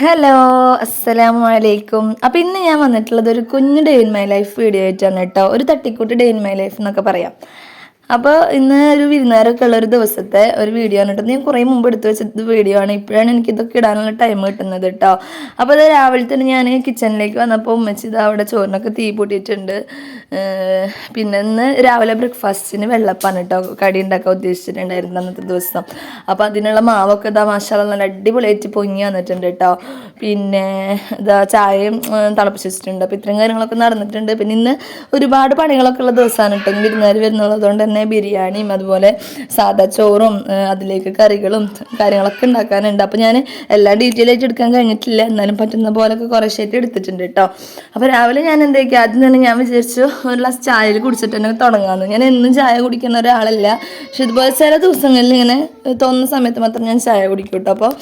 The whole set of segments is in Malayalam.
ഹലോ അസ്സലാമു അലൈക്കും അപ്പോൾ ഇന്ന് ഞാൻ വന്നിട്ടുള്ളത് ഒരു കുഞ്ഞു day in my life video ആയിട്ടാണ് കേട്ടോ. ഒരു തട്ടിക്കൂട്ട് ഡേ ഇൻ മൈ ലൈഫ് എന്നൊക്കെ പറയാം. അപ്പോൾ ഇന്ന് ഒരു വിരുന്നുകാരൊക്കെ ഉള്ള ഒരു ദിവസത്തെ ഒരു വീഡിയോ ആണ് കേട്ടോ ഞാൻ കുറേ മുമ്പ് എടുത്തു വെച്ചത് വീഡിയോ ആണ്. ഇപ്പോഴാണ് എനിക്ക് ഇതൊക്കെ ഇടാനുള്ള ടൈം കിട്ടുന്നത് കേട്ടോ അപ്പോൾ അത് രാവിലെ തന്നെ ഞാൻ കിച്ചണിലേക്ക് വന്നപ്പോൾ ഉമ്മച്ചി ഇത് അവിടെ ചോറിനൊക്കെ തീ പൊട്ടിയിട്ടുണ്ട്. പിന്നെ ഇന്ന് രാവിലെ ബ്രേക്ക്ഫാസ്റ്റിന് വെള്ളപ്പാണ് കേട്ടോ കടി ഉണ്ടാക്കാൻ ഉദ്ദേശിച്ചിട്ടുണ്ടായിരുന്നു അന്നത്തെ ദിവസം. അപ്പോൾ അതിനുള്ള മാവൊക്കെ ഇതാ മാഷാല നല്ല അടിപൊളിയായിട്ട് പൊങ്ങി വന്നിട്ടുണ്ട് കേട്ടോ പിന്നെ ഇതാ ചായയും തിളപ്പിച്ച് വെച്ചിട്ടുണ്ട്. അപ്പോൾ ഇത്രയും കാര്യങ്ങളൊക്കെ നടന്നിട്ടുണ്ട്. പിന്നെ ഇന്ന് ഒരുപാട് പണികളൊക്കെ ഉള്ള ദിവസമാണ് കേട്ടോ വിരുന്നുകാർ വരുന്നുള്ളത് അതുകൊണ്ട് തന്നെ ബിരിയാണിയും അതുപോലെ സാദാ ചോറും അതിലേക്ക് കറികളും കാര്യങ്ങളൊക്കെ ഉണ്ടാക്കാനുണ്ട്. അപ്പോൾ ഞാൻ എല്ലാം ഡീറ്റെയിൽ ആയിട്ട് എടുക്കാൻ കഴിഞ്ഞിട്ടില്ല. എന്നാലും പറ്റുന്ന പോലൊക്കെ കുറേശ്ശായിട്ട് എടുത്തിട്ടുണ്ട് കേട്ടോ അപ്പോൾ രാവിലെ ഞാൻ എന്തൊക്കെ ആദ്യം തന്നെ ഞാൻ വിചാരിച്ചു ഒരു ഗ്ലാസ് ചായയിൽ കുടിച്ചിട്ട് തന്നെ തുടങ്ങാമെന്ന് ഞാൻ എന്നും ചായ കുടിക്കുന്ന ഒരാളല്ല. പക്ഷെ ഇതുപോലെ ചില ദിവസങ്ങളിൽ ഇങ്ങനെ തോന്നുന്ന സമയത്ത് മാത്രം ഞാൻ ചായ കുടിക്കും കേട്ടോ അപ്പോൾ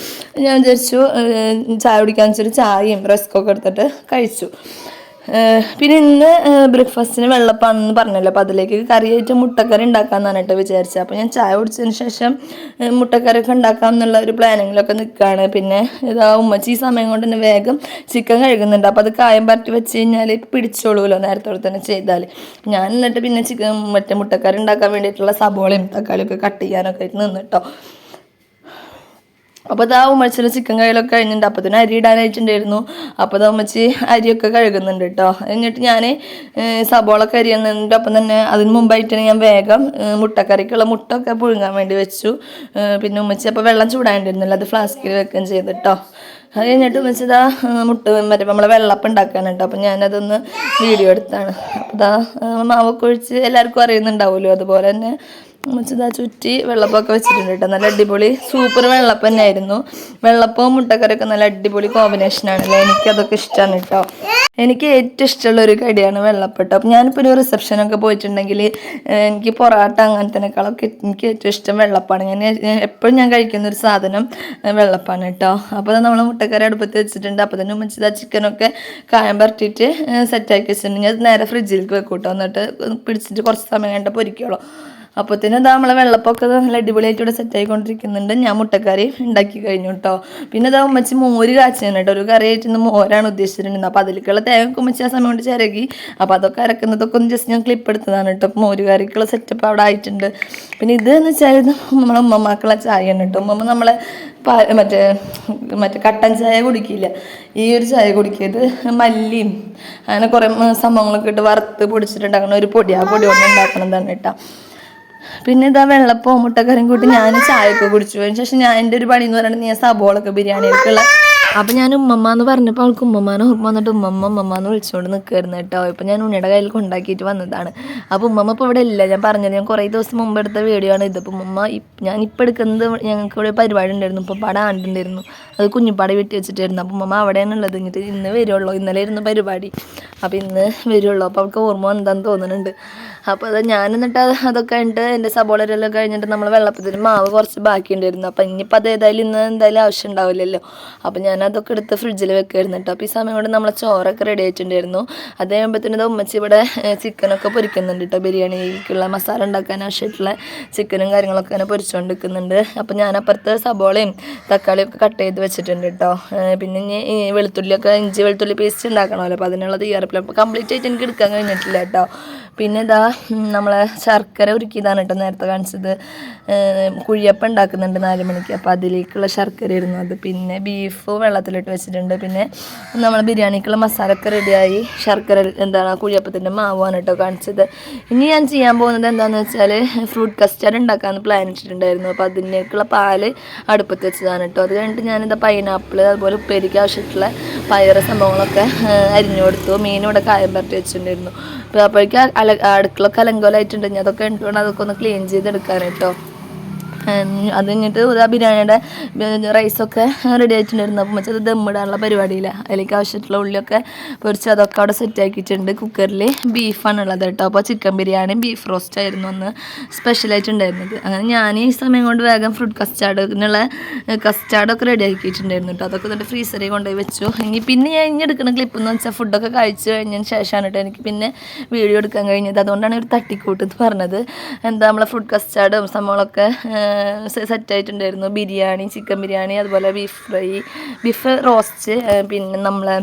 ഞാൻ വിചാരിച്ചു ചായ കുടിക്കാന്ന് വെച്ചൊരു ചായയും റസ്കൊക്കെ എടുത്തിട്ട് കഴിച്ചു. പിന്നെ ഇന്ന് ബ്രേക്ക്ഫാസ്റ്റിന് വെള്ളപ്പാണെന്ന് പറഞ്ഞല്ലോ. അപ്പോൾ അതിലേക്ക് കറിയായിട്ട് മുട്ടക്കറി ഉണ്ടാക്കാമെന്നാണ് കേട്ടോ വിചാരിച്ചത്. അപ്പോൾ ഞാൻ ചായ കുടിച്ചതിന് ശേഷം മുട്ടക്കറി മുട്ടക്കറിയൊക്കെ ഉണ്ടാക്കാം എന്നുള്ള ഒരു പ്ലാനിങ്ങിലൊക്കെ നിൽക്കുകയാണ് പിന്നെ ഇതാ ഉമ്മച്ചി സമയം കൊണ്ട് തന്നെ വേഗം ചിക്കൻ കഴുകുന്നുണ്ട്. അപ്പോൾ അത് കായം പറ്റി വെച്ച് കഴിഞ്ഞാൽ പിടിച്ചോളൂല്ലോ നേരത്തോടെ തന്നെ ചെയ്താൽ ഞാൻ എന്നിട്ട് പിന്നെ ചിക്കൻ മറ്റേ മുട്ടക്കറി ഉണ്ടാക്കാൻ വേണ്ടിയിട്ടുള്ള സബോളയും തക്കാളിയൊക്കെ കട്ട് ചെയ്യാനൊക്കെ ആയിട്ട് നിന്നിട്ടോ അപ്പോൾ ഇതാ ഉമ്മച്ചിയുടെ ചിക്കൻ കയ്യിലൊക്കെ കഴിഞ്ഞിട്ടുണ്ട് അപ്പോൾ തന്നെ അരി ഇടാനായിട്ടുണ്ടായിരുന്നു അപ്പോൾ ഉമ്മച്ചി അരിയൊക്കെ കഴുകുന്നുണ്ട് കേട്ടോ എന്നിട്ട് ഞാൻ സബോള കരി എന്നതിന്റെ അപ്പം തന്നെ അതിന് മുമ്പായിട്ടാണ് ഞാൻ വേഗം മുട്ടക്കറിക്കുള്ള മുട്ടൊക്കെ പുഴുങ്ങാൻ വേണ്ടി വെച്ചു. പിന്നെ ഉമ്മച്ചി അപ്പോൾ വെള്ളം ചൂടാണ്ടിരുന്നില്ല അത് ഫ്ലാസ്കിൽ വെക്കുകയും ചെയ്തിട്ടോ അത് കഴിഞ്ഞിട്ട് ഇതാ മുട്ട മറ്റേ നമ്മളെ വെള്ളപ്പം ഉണ്ടാക്കാനുണ്ട് അപ്പം ഞാനതൊന്ന് വീഡിയോ എടുത്താണ്. അപ്പോൾ ഇതാ മാവൊക്കെ ഒഴിച്ച് എല്ലാവർക്കും അറിയുന്നുണ്ടാവുമല്ലോ. അതുപോലെ തന്നെ ഉമ്മച്ചിതാ ചുറ്റി വെള്ളപ്പമൊക്കെ വെച്ചിട്ടുണ്ട് കേട്ടോ. നല്ല അടിപൊളി സൂപ്പർ വെള്ളപ്പം തന്നെയായിരുന്നു. വെള്ളപ്പവും മുട്ടക്കറിയൊക്കെ നല്ല അടിപൊളി എനിക്ക് എനിക്കതൊക്കെ ഇഷ്ടമാണ് കേട്ടോ. എനിക്ക് ഏറ്റവും ഇഷ്ടമുള്ള ഒരു കടിയാണ് വെള്ളപ്പം കേട്ടോ. അപ്പം ഞാനിപ്പോൾ ഒരു റിസപ്ഷനൊക്കെ പോയിട്ടുണ്ടെങ്കിൽ എനിക്ക് പൊറാട്ട അങ്ങനത്തേനേക്കാളൊക്കെ എനിക്ക് ഏറ്റവും ഇഷ്ടം വെള്ളപ്പാണ്. ഞാൻ എപ്പോഴും ഞാൻ കഴിക്കുന്ന ഒരു സാധനം വെള്ളപ്പാണ് കേട്ടോ. അപ്പോൾ നമ്മൾ മുട്ടക്കറി അടുപ്പത്ത് വെച്ചിട്ടുണ്ട്. അപ്പോൾ തന്നെ ഉമ്മച്ചിതാ ചിക്കനൊക്കെ കായം പരട്ടിയിട്ട് സെറ്റാക്കി വെച്ചിട്ടുണ്ടെങ്കിൽ അത് നേരെ ഫ്രിഡ്ജിലേക്ക് വെക്കും കേട്ടോ. എന്നിട്ട് പിടിച്ചിട്ട് കുറച്ച് സമയം കണ്ടപ്പോൾ പൊരിക്കുള്ളൂ. അപ്പോഴത്തേനും ഇതാ നമ്മളെ വെള്ളപ്പൊക്കെ നല്ല അടിപൊളിയായിട്ട് ഇവിടെ സെറ്റ് ആയിക്കൊണ്ടിരിക്കുന്നുണ്ട്. ഞാൻ മുട്ടക്കറി ഉണ്ടാക്കി കഴിഞ്ഞു കേട്ടോ പിന്നെ ഇതാ ഉമ്മച്ചി മോര് കാച്ചാണ് കേട്ടോ ഒരു കറിയായിട്ട് ഇന്ന് മോരാണ് ഉദ്ദേശിച്ചിട്ടുണ്ടായിരുന്നത്. അപ്പോൾ അതിലേക്കുള്ള തേങ്ങ ഉമ്മച്ചി ആ സമയം കൊണ്ട് ചിരകി. അപ്പോൾ അതൊക്കെ അരക്കുന്നതൊക്കെ ഒന്ന് ജസ്റ്റ് ഞാൻ ക്ലിപ്പ് എടുത്തതാണ് കേട്ടോ മോര് കറിക്കുള്ള സെറ്റപ്പ് അവിടെ ആയിട്ടുണ്ട്. പിന്നെ ഇത് എന്ന് വെച്ചാൽ നമ്മളെ ഉമ്മമാക്കുള്ള ചായയാണ് കേട്ടോ ഉമ്മമ്മ നമ്മളെ മറ്റേ മറ്റേ കട്ടൻ ചായ കുടിക്കില്ല. ഈ ഒരു ചായ കുടിക്കിയത് മല്ലിയും അങ്ങനെ കുറേ സംഭവങ്ങളൊക്കെ ഇട്ട് വറുത്ത് പൊടിച്ചിട്ടുണ്ടാക്കുന്ന ഒരു പൊടി. ആ പൊടി കൊണ്ട് ഉണ്ടാക്കണതാണ് കേട്ടോ പിന്നെ ഇതാ വെള്ളപ്പവും മുട്ടക്കറിയും കൂട്ടി ഞാൻ ചായയൊക്കെ കുടിച്ചു. അതിന് ശേഷം ഞാൻ എന്റെ ഒരു പണി എന്ന് പറയുന്നത് ഞാൻ സബോളൊക്കെ ബിരിയാണിയൊക്കെയുള്ള അപ്പം ഞാൻ ഉമ്മമ്മ എന്ന് പറഞ്ഞപ്പോൾ അവൾക്ക് ഉമ്മമ്മാനെ ഓർമ്മ വന്നിട്ട് ഉമ്മമ്മ ഉമ്മമ്മ എന്ന് വിളിച്ചുകൊണ്ട് നിൽക്കുമായിരുന്നു കേട്ടോ. ഇപ്പം ഞാൻ ഉണ്ണിയുടെ കയ്യിൽ കൊണ്ടാക്കിയിട്ട് വന്നതാണ്. അപ്പോൾ ഉമ്മമ്മ ഇപ്പോൾ ഇവിടെ ഇല്ല. ഞാൻ പറഞ്ഞത് ഞാൻ കുറേ ദിവസം മുമ്പ് എടുത്ത വീഡിയോ ആണ് ഇത്. അപ്പം ഉമ്മ ഞാൻ ഇപ്പോൾ എടുക്കുന്നത് ഞങ്ങൾക്ക് ഇവിടെ പരിപാടി ഉണ്ടായിരുന്നു. ഇപ്പോൾ പട ആണ്ടുണ്ടായിരുന്നു അത് കുഞ്ഞിപ്പാട വെട്ടി വെച്ചിട്ടായിരുന്നു. അപ്പോൾ ഉമ്മമ്മ അവിടെയാണ് ഉള്ളത്. എന്നിട്ട് ഇന്ന് വരുള്ളൂ. ഇന്നലെ ഇരുന്ന് പരിപാടി. അപ്പോൾ ഇന്ന് വരുള്ളൂ. അപ്പോൾ അവൾക്ക് ഓർമ്മ എന്താണെന്ന് തോന്നുന്നുണ്ട്. അപ്പോൾ അത് ഞാൻ എന്നിട്ട് അതൊക്കെ കഴിഞ്ഞിട്ട് എന്റെ സബോളരെല്ലാം കഴിഞ്ഞിട്ട് നമ്മൾ വെള്ളപ്പത്തിന് മാവ് കുറച്ച് ബാക്കി ഉണ്ടായിരുന്നു അപ്പോൾ ഇനിയിപ്പോൾ അത് ഏതായാലും ഇന്ന് എന്തായാലും ആവശ്യം ഉണ്ടാവില്ലല്ലോ. അപ്പോൾ ഞാൻ അതൊക്കെ എടുത്ത് ഫ്രിഡ്ജിൽ വെക്കുമായിരുന്നു കേട്ടോ അപ്പോൾ ഈ സമയം കൊണ്ട് നമ്മളെ ചോറൊക്കെ റെഡി ആയിട്ടുണ്ടായിരുന്നു. അത് കഴിയുമ്പോഴത്തേനും ഉമ്മച്ചി ഇവിടെ ചിക്കനൊക്കെ പൊരിക്കുന്നുണ്ട് കേട്ടോ ബിരിയാണിക്കുള്ള മസാല ഉണ്ടാക്കാൻ ആവശ്യമായിട്ടുള്ള ചിക്കനും കാര്യങ്ങളൊക്കെ അങ്ങനെ പൊരിച്ചുകൊണ്ട് നിൽക്കുന്നുണ്ട് അപ്പോൾ ഞാൻ അപ്പുറത്ത് സബോളയും തക്കാളിയും ഒക്കെ കട്ട് ചെയ്ത് വെച്ചിട്ടുണ്ട് കേട്ടോ പിന്നെ ഇനി വെളുത്തുള്ളിയൊക്കെ ഇഞ്ചി വെളുത്തുള്ളി പേസ്റ്റ് ഉണ്ടാക്കണമല്ലോ. അപ്പോൾ അതിനുള്ള തയ്യാറെടുപ്പില്ല അപ്പോൾ കംപ്ലീറ്റ് ആയിട്ട് എനിക്ക് എടുക്കാൻ കഴിഞ്ഞിട്ടില്ല കേട്ടോ പിന്നെ ഇതാ നമ്മളെ ശർക്കര ഉരുക്കിയതാണ് കേട്ടോ നേരത്തെ കാണിച്ചത്. കുഴിയപ്പം ഉണ്ടാക്കുന്നുണ്ട് നാല് മണിക്ക്. അപ്പോൾ അതിലേക്കുള്ള ശർക്കര ഇരുന്നു അത്. പിന്നെ ബീഫ് വെള്ളത്തിലിട്ട് വെച്ചിട്ടുണ്ട്. പിന്നെ നമ്മൾ ബിരിയാണിക്കുള്ള മസാല ഒക്കെ റെഡിയായി ശർക്കര എന്താണ് കുഴിയപ്പത്തിന്റെ മാവാണ് കേട്ടോ കാണിച്ചത്. ഇനി ഞാൻ ചെയ്യാൻ പോകുന്നത് എന്താണെന്ന് വെച്ചാൽ ഫ്രൂട്ട് കസ്റ്റാർഡ് ഉണ്ടാക്കാമെന്ന് പ്ലാൻ ഇട്ടിട്ടുണ്ടായിരുന്നു. അപ്പോൾ അതിനേക്കുള്ള പാൽ അടുപ്പത്ത് വെച്ചതാണ് കേട്ടോ. അത് കഴിഞ്ഞിട്ട് ഞാനിതാ പൈനാപ്പിൾ അതുപോലെ ഉപ്പേരിക്ക് ആവശ്യമായിട്ടുള്ള പയറ് സംഭവങ്ങളൊക്കെ അരിഞ്ഞു കൊടുത്തു. മീൻ ഇവിടെ കായം പരട്ടി വെച്ചിട്ടുണ്ടായിരുന്നു. അപ്പോൾ അപ്പോഴേക്കും അടുക്കളൊക്കെ അലങ്കോലമായിട്ടുണ്ട് ഞാൻ അതൊക്കെ ഉണ്ടോ അതൊക്കെ ഒന്ന് ക്ലീൻ ചെയ്തെടുക്കാൻ കേട്ടോ. അത് കഴിഞ്ഞിട്ട് ഒരു ബിരിയാണിയുടെ റൈസൊക്കെ റെഡി ആയിട്ടുണ്ടായിരുന്നു. അപ്പം വെച്ചത് ദമ്മിടാനുള്ള പരിപാടിയില്ല. അതിലേക്ക് ആവശ്യമായിട്ടുള്ള ഉള്ളിയൊക്കെ പൊരിച്ച് അതൊക്കെ അവിടെ സെറ്റ് ആക്കിയിട്ടുണ്ട്. കുക്കറിൽ ബീഫാണ് ഉള്ളത് കേട്ടോ. അപ്പോൾ ചിക്കൻ ബിരിയാണി ബീഫ് റോസ്റ്റ് ആയിരുന്നു അന്ന് സ്പെഷ്യലായിട്ട് ഉണ്ടായിരുന്നത് അങ്ങനെ ഞാൻ ഈ സമയം കൊണ്ട് വേഗം ഫ്രൂട്ട് കസ്റ്റാർഡിനുള്ള കസ്റ്റാർഡൊക്കെ റെഡി ആക്കിയിട്ടുണ്ടായിരുന്നു കേട്ടോ. അതൊക്കെ എന്നിട്ട് ഫ്രീസറിൽ കൊണ്ടുപോയി വെച്ചു. ഇനി പിന്നെ ഞാൻ ഇനി എടുക്കുന്ന ക്ലിപ്പ് എന്ന് വെച്ചാൽ ഫുഡൊക്കെ കഴിച്ച് കഴിഞ്ഞതിന് ശേഷമാണ് കേട്ടോ എനിക്ക് പിന്നെ വീഡിയോ എടുക്കാൻ കഴിഞ്ഞത്. അതുകൊണ്ടാണ് ഒരു തട്ടിക്കൂട്ട് പറഞ്ഞത്. എന്താ നമ്മളെ ഫുഡ് കസ്റ്റാർഡും സംഭവങ്ങളൊക്കെ സെറ്റായിട്ടുണ്ടായിരുന്നു. ബിരിയാണി ചിക്കൻ ബിരിയാണി അതുപോലെ ബീഫ് ഫ്രൈ ബീഫ് റോസ്റ്റ് പിന്നെ നമ്മളെ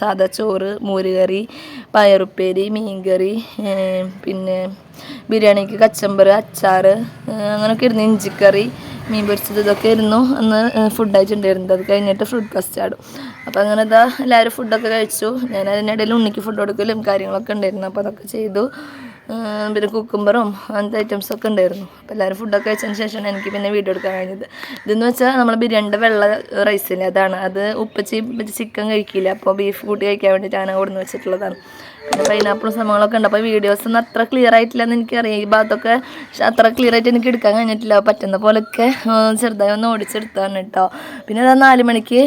സാധാ ചോറ് മോരുകറി പയറുപ്പേരി മീൻകറി പിന്നെ ബിരിയാണിക്ക് കച്ചമ്പർ അച്ചാർ അങ്ങനെയൊക്കെ ഇരുന്നു ഇഞ്ചിക്കറി മീൻ പൊരിച്ചത് ഇതൊക്കെ ആയിരുന്നു അന്ന് ഫുഡ് ആയിട്ടുണ്ടായിരുന്നത്. അത് കഴിഞ്ഞിട്ട് ഫ്രൂട്ട് ആടും. അപ്പോൾ അങ്ങനെ ഇതാ എല്ലാവരും ഫുഡൊക്കെ കഴിച്ചു. ഞാൻ അതിനിടയിൽ ഉണ്ണിക്ക് ഫുഡ് കൊടുക്കലും കാര്യങ്ങളൊക്കെ ഉണ്ടായിരുന്നു. അപ്പോൾ അതൊക്കെ ചെയ്തു. പിന്നെ കുക്കുംബറും അങ്ങനത്തെ ഐറ്റംസൊക്കെ ഉണ്ടായിരുന്നു. അപ്പോൾ എല്ലാവരും ഫുഡൊക്കെ കഴിച്ചതിന് ശേഷമാണ് എനിക്ക് പിന്നെ വീഡിയോ എടുക്കാൻ കഴിഞ്ഞത്. ഇതെന്ന് വെച്ചാൽ നമ്മൾ ബിരിയാണിന്റെ വെള്ള റൈസില്ലേ അതാണ്. അത് ഉപ്പച്ചി ചിക്കൻ കഴിക്കില്ല. അപ്പോൾ ബീഫ് കൂട്ടി കഴിക്കാൻ വേണ്ടിയിട്ട് അങ്ങനെ കൊടുന്ന് വെച്ചിട്ടുള്ളതാണ്. പൈനാപ്പിളും സംഭവങ്ങളൊക്കെ ഉണ്ട്. അപ്പോൾ വീഡിയോസ് ഒന്നും അത്ര ക്ലിയർ ആയിട്ടില്ല എന്ന് എനിക്കറിയാം. ഈ ഭാഗത്തൊക്കെ പക്ഷെ അത്ര ക്ലിയർ ആയിട്ട് എനിക്ക് എടുക്കാൻ കഴിഞ്ഞിട്ടില്ല. പറ്റുന്ന പോലൊക്കെ ചെറുതായി ഒന്ന് ഓടിച്ചെടുത്താണ് കേട്ടോ. പിന്നെ അതാ നാല് മണിക്ക്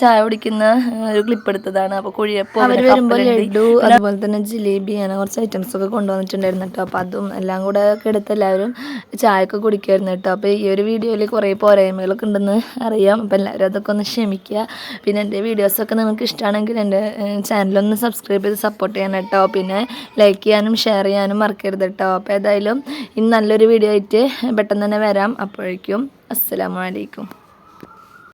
ചായ കുടിക്കുന്ന ഒരു ക്ലിപ്പ് എടുത്തതാണ്. അപ്പോൾ കുഴിയപ്പോൾ അവർ വരുമ്പോൾ ലഡു അതുപോലെ തന്നെ ജിലേബി അങ്ങനെ കുറച്ച് ഐറ്റംസ് ഒക്കെ കൊണ്ടുവന്നിട്ടുണ്ടായിരുന്നു കേട്ടോ. അപ്പോൾ അതും എല്ലാം കൂടെ ഒക്കെ എടുത്ത് എല്ലാവരും ചായ ഒക്കെ കുടിക്കുമായിരുന്നു കേട്ടോ. അപ്പോൾ ഈ ഒരു വീഡിയോയിൽ കുറേ പോരായ്മകളൊക്കെ ഉണ്ടെന്ന് അറിയാം. അപ്പോൾ എല്ലാവരും അതൊക്കെ ഒന്ന് ക്ഷമിക്കുക. പിന്നെ എന്റെ വീഡിയോസൊക്കെ നിങ്ങൾക്ക് ഇഷ്ടമാണെങ്കിൽ എന്റെ ചാനലൊന്ന് സബ്സ്ക്രൈബ് ചെയ്ത് സപ്പോർട്ട് ചെയ്യണം കേട്ടോ. പിന്നെ ലൈക്ക് ചെയ്യാനും ഷെയർ ചെയ്യാനും മറക്കരുത് കേട്ടോ അപ്പോൾ ഏതായാലും ഇന്ന് നല്ലൊരു വീഡിയോ ആയിട്ട് പെട്ടെന്ന് തന്നെ വരാം. അപ്പോഴേക്കും അസ്സാം അലൈക്കും.